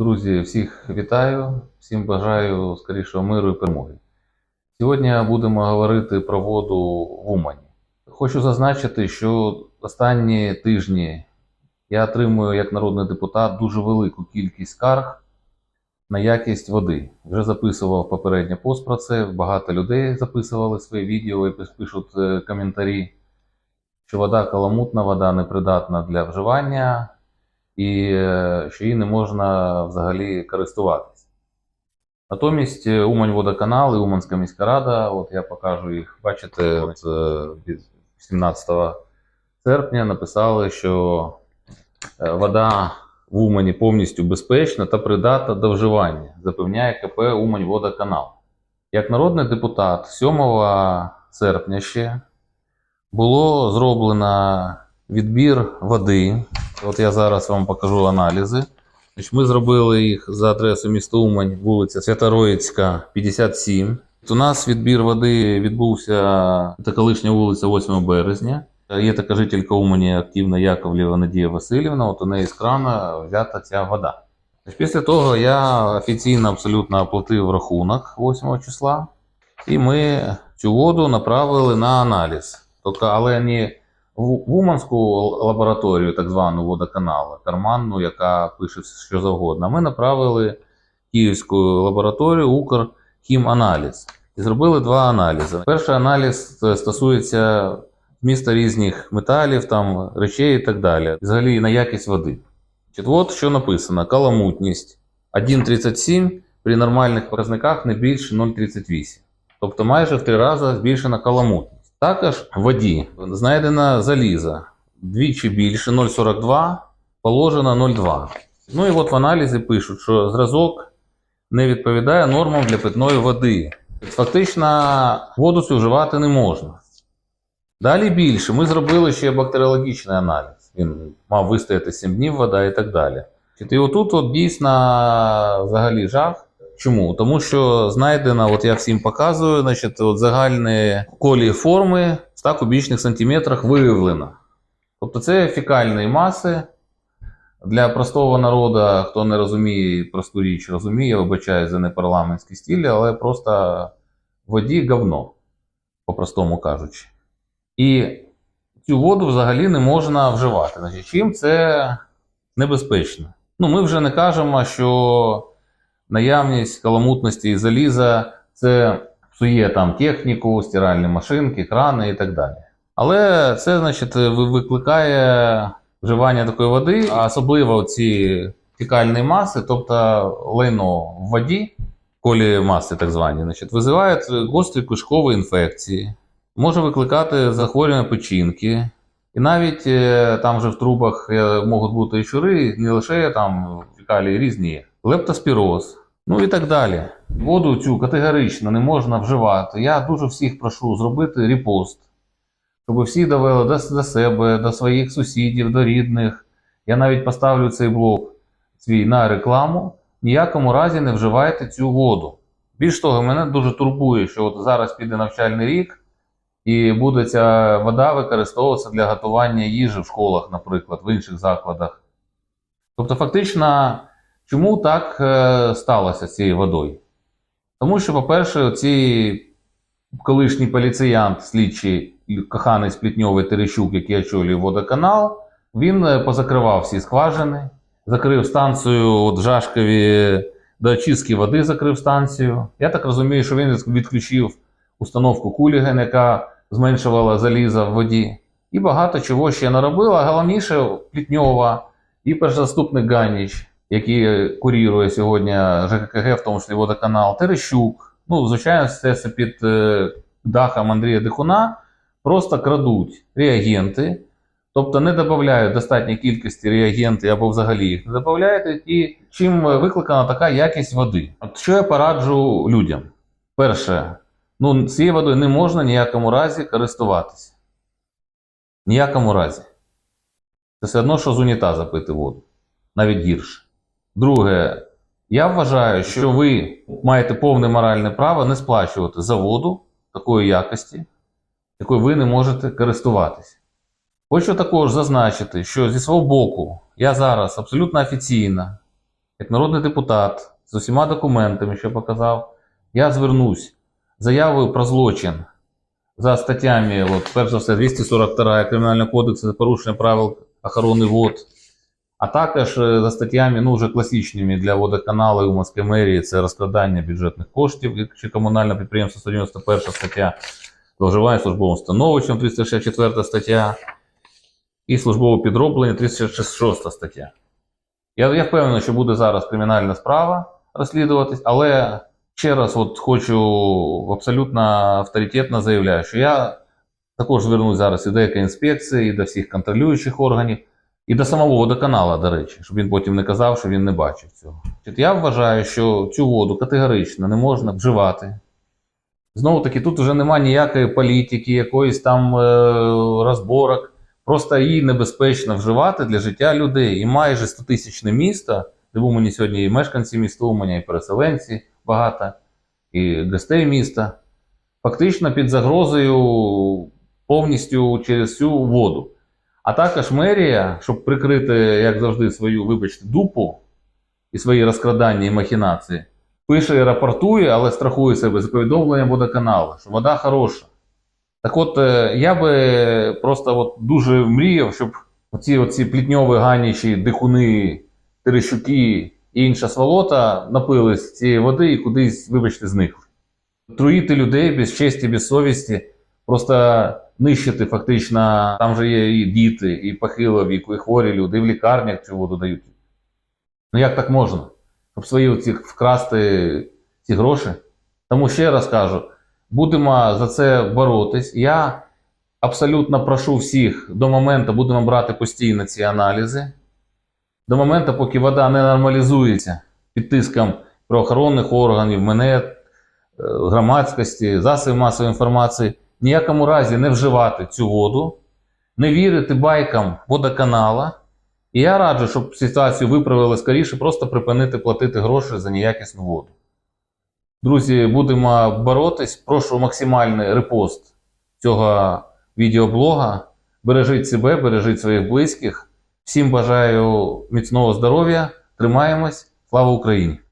Друзі, всіх вітаю, всім бажаю скорішого миру і перемоги. Сьогодні будемо говорити про воду в Умані. Хочу зазначити, що останні тижні я отримую як народний депутат дуже велику кількість скарг на якість води. Вже записував попередній пост про це. Багато людей записували свої відео і пишуть е, коментарі, що вода каламутна, вода непридатна для вживання і е, що її не можна взагалі користуватися. Натомість е, Умань водоканал і Уманська міська рада, от я покажу їх, бачите, от, е, 17 серпня написали, що е, вода в Умані повністю безпечна та придатна до вживання, запевняє КП Умань водоканал. Як народний депутат 7 серпня ще було зроблено відбір води. От я зараз вам покажу аналізи. Ми зробили їх за адресою міста Умань, вулиця Святороїцька, 57. У нас відбір води відбувся це колишня вулиця 8 березня. Є така жителька Умані активна Яковлєва Надія Васильівна. От у неї з крана взята ця вода. Після того я офіційно абсолютно оплатив рахунок 8 числа, і ми цю воду направили на аналіз. Тобто, але не в Уманську лабораторію, так звану водоканалу, карманну, яка пише що завгодно. Ми направили Київську лабораторію Укрхіманаліз і зробили два аналізи. Перший аналіз е, стосується міста різних металів, там, речей і так далі. Взагалі на якість води. От що написано: каламутність 1,37 при нормальних показниках не більше 0,38. Тобто майже в три рази збільшена каламутність. Також в воді знайдено залізо двічі більше 0,42, положено 0,2. Ну і от в аналізі пишуть, що зразок не відповідає нормам для питної води. Фактично, воду цю не можна. Далі більше. Ми зробили ще бактеріологічний аналіз. Він мав вистояти 7 днів вода і так далі. І отут от дійсно взагалі жах. Чому? Тому що знайдено, от я всім показую, значить, от загальні колії форми в 100 кубічних сантиметрах виявлено. Тобто це фекальні маси. Для простого народу, хто не розуміє просту річ, розуміє, вибачаю за непарламентський стиль, але просто воді говно, по-простому кажучи. І цю воду взагалі не можна вживати. Значить, чим це небезпечно? Ну, ми вже не кажемо, що наявність каламутності і заліза це псує там техніку, стиральні машинки, крани і так далі. Але це, значить, викликає вживання такої води, а особливо ці фекальні маси, тобто лайно в воді, колі маси так звані, значить, визивають гострі кишкові інфекції, може викликати захворювання печінки. І навіть е, там вже в трубах е, можуть бути і щури, не лише там фекалії різні, лептоспіроз, ну і так далі. Воду цю категорично не можна вживати. Я дуже всіх прошу зробити репост, щоб всі довели до, до себе, до своїх сусідів, до рідних. Я навіть поставлю цей блог свій на рекламу. Ніякому разі не вживайте цю воду. Більш того, мене дуже турбує, що от зараз піде навчальний рік. І буде ця вода використовуватися для готування їжі в школах, наприклад, в інших закладах. Тобто, фактично, чому так е, сталося цією водою? Тому що, по-перше, ці колишній поліціянт, слідчий коханий Сплітньовий Терещук, який очолює водоканал, він е, позакривав всі скважини, закрив станцію от Жашкові до очистки води, закрив станцію. Я так розумію, що він відключив установку Куліген, яка зменшувала залізо в воді. І багато чого ще наробила. Головніше Плітньова і першозаступник Ганіч, який курірує сьогодні ЖККГ, в тому числі водоканал, Терещук. Ну, звичайно, це під е, дахом Андрія Дихуна. Просто крадуть реагенти, тобто не додають достатньої кількості реагентів або взагалі їх не додають, і чим викликана така якість води. От що я пораджу людям? Перше, ну, цією водою не можна ніякому разі користуватися. Ніякому разі. Це все одно, що з унітаза пити воду. Навіть гірше. Друге, я вважаю, що ви маєте повне моральне право не сплачувати за воду такої якості, якою ви не можете користуватися. Хочу також зазначити, що зі свого боку я зараз абсолютно офіційно як народний депутат з усіма документами, що показав, я звернусь заявою про злочин за статтями, от, перш за все, 242 Кримінального кодексу за порушення правил охорони вод, а також е, за статтями, ну вже класичними для водоканалу у Москві мерії, це розкрадання бюджетних коштів чи комунальне підприємство 191 стаття, зловживання службовим становищем 364 стаття і службове підроблення 366 стаття. Я, я впевнений, що буде зараз кримінальна справа розслідуватись, але ще раз от хочу абсолютно авторитетно заявляю, що я також звернусь зараз і до екоінспекції, і до всіх контролюючих органів, і до самого водоканала, до речі, щоб він потім не казав, що він не бачив цього. Я вважаю, що цю воду категорично не можна вживати. Знову таки, тут вже немає ніякої політики, якоїсь там е, розборок. Просто її небезпечно вживати для життя людей. І майже 100-тисячне місто, де в Умані сьогодні і мешканці міста Уманя, і переселенці багато, і гостей міста, фактично під загрозою повністю через цю воду. А також мерія, щоб прикрити, як завжди, свою, вибачте, дупу і свої розкрадання і махінації, пише і рапортує, але страхує себе за повідомленням водоканалу, що вода хороша. Так от, е, я би просто от дуже мріяв, щоб оці, оці плітньові ганічі, дихуни, терещуки і інша сволота напились цієї води і кудись, вибачте, зникли. Труїти людей без честі, без совісті, просто нищити фактично. Там же є і діти, і похилого віку, і хворі люди, і в лікарнях цю воду дають. Ну як так можна? Щоб свої оці вкрасти ці гроші? Тому ще раз кажу, будемо за це боротись. Я абсолютно прошу всіх до моменту, будемо брати постійно ці аналізи. До моменту, поки вода не нормалізується під тиском правоохоронних органів, мене, е, громадськості, засобів масової інформації, ніякому разі не вживати цю воду, не вірити байкам водоканала. І я раджу, щоб ситуацію виправили скоріше, просто припинити платити гроші за неякісну воду. Друзі, будемо боротись. Прошу максимальний репост цього відеоблога. Бережіть себе, бережіть своїх близьких. Всім бажаю міцного здоров'я. Тримаємось. Слава Україні!